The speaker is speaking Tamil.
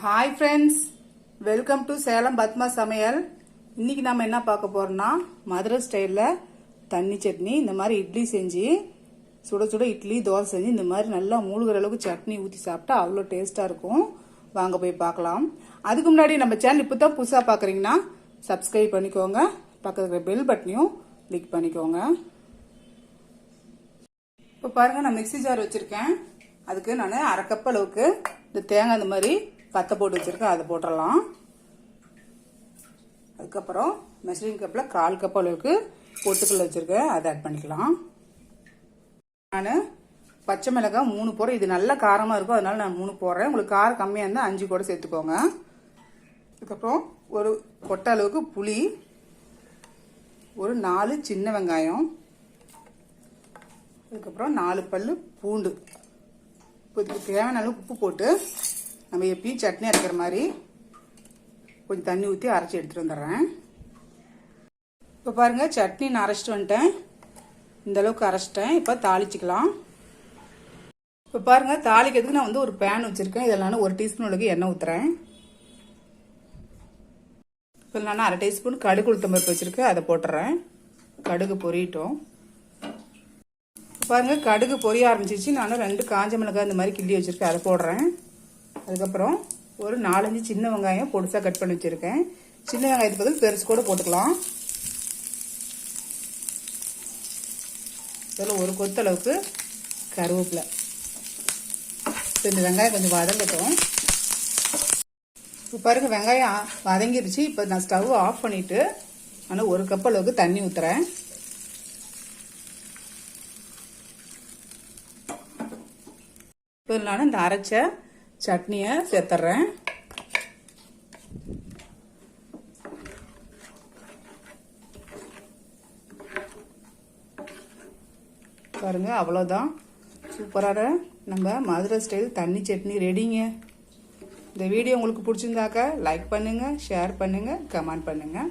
Hi friends welcome to Salem Padma சமையல் இன்னைக்கு நம்ம என்ன பார்க்க போறோம்னா மதுரை ஸ்டைலில் தண்ணி சட்னி இந்த மாதிரி இட்லி செஞ்சு சுட சுட இட்லி தோசை செஞ்சு இந்த மாதிரி நல்லா மூழ்கிற அளவுக்கு சட்னி ஊற்றி சாப்பிட்டா அவ்வளோ டேஸ்ட்டாக இருக்கும். வாங்க போய் பார்க்கலாம். அதுக்கு முன்னாடி நம்ம சேனல் இப்போ தான் புதுசாக பார்க்குறீங்கன்னா சப்ஸ்கிரைப் பண்ணிக்கோங்க. பக்கத்தில் பெல் பட்டனையும் கிளிக் பண்ணிக்கோங்க. இப்போ பாருங்கள் நான் மிக்ஸி ஜார் வச்சுருக்கேன். அதுக்கு நான் அரை கப் அளவுக்கு இந்த தேங்காய் இந்த மாதிரி பத்தை போட்டு வச்சிருக்கேன் அதை போட்டுடலாம் அதுக்கப்புறம் மெஷரிங் கப்பில் கால் கப் அளவுக்கு பொட்டுக்கல் வச்சுருக்கேன் அதை ஆட் பண்ணிக்கலாம். நான் பச்சை மிளகாய் மூணு போடுறேன் இது நல்ல காரமாக இருக்கும் அதனால நான் மூணு போடுறேன் உங்களுக்கு காரம் கம்மியாக இருந்தால் அஞ்சு கூட சேர்த்துக்கோங்க. அதுக்கப்புறம் ஒரு கொட்டை அளவுக்கு புளி ஒரு நாலு சின்ன வெங்காயம் அதுக்கப்புறம் நாலு பல் பூண்டு. இப்போ இதுக்கு தேவையான அளவு உப்பு போட்டு நம்ம எப்பயும் சட்னி அரைக்கிற மாதிரி கொஞ்சம் தண்ணி ஊற்றி அரைச்சி எடுத்துகிட்டு வந்துடுறேன். இப்போ பாருங்கள் சட்னி நான் அரைச்சிட்டு வந்துட்டேன். இந்த அளவுக்கு அரைச்சிட்டேன். இப்போ தாளிச்சிக்கலாம். இப்போ பாருங்கள் தாளிக்கிறதுக்கு நான் வந்து ஒரு பேன் வச்சுருக்கேன். இதில் நான் ஒரு டீஸ்பூன் அளவுக்கு எண்ணெய் ஊற்றுறேன் இப்போ நான் அரை டீஸ்பூன் கடுகு உளுத்தம்பருப்பு வச்சுருக்கேன். அதை போட்டுறேன். கடுகு பொரியட்டும். பாருங்க கடுகு பொரிய ஆரம்பிச்சிச்சு நான் ரெண்டு காஞ்ச மிளகாய் இந்த மாதிரி கிள்ளி வச்சுருக்கேன். அதை போடுறேன். அதுக்கப்புறம் ஒரு நாலஞ்சு சின்ன வெங்காயம் பொடிசாக கட் பண்ணி வச்சுருக்கேன். சின்ன வெங்காயத்துக்கு பதில் பெருசு கூட போட்டுக்கலாம். இதில் ஒரு கொத்தளவுக்கு கருவேப்பிலை. இந்த வெங்காயம் கொஞ்சம் வதங்கட்டும். இப்போ பாருங்கள் வெங்காயம் வதங்கிருச்சு. இப்போ நான் ஸ்டவ் ஆஃப் பண்ணிவிட்டு ஆனால் ஒரு கப் அளவுக்கு தண்ணி ஊற்றுறேன் இப்போ நான் இந்த அரைச்ச சட்னியை சேர்த்துட்றேன் பாருங்க அவ்வளோதான் சூப்பரான நம்ம மதுரை ஸ்டைல் தண்ணி சட்னி ரெடிங்க இந்த வீடியோ உங்களுக்கு பிடிச்சிருந்தாக்க லைக் பண்ணுங்கள் ஷேர் பண்ணுங்கள் கமெண்ட் பண்ணுங்கள்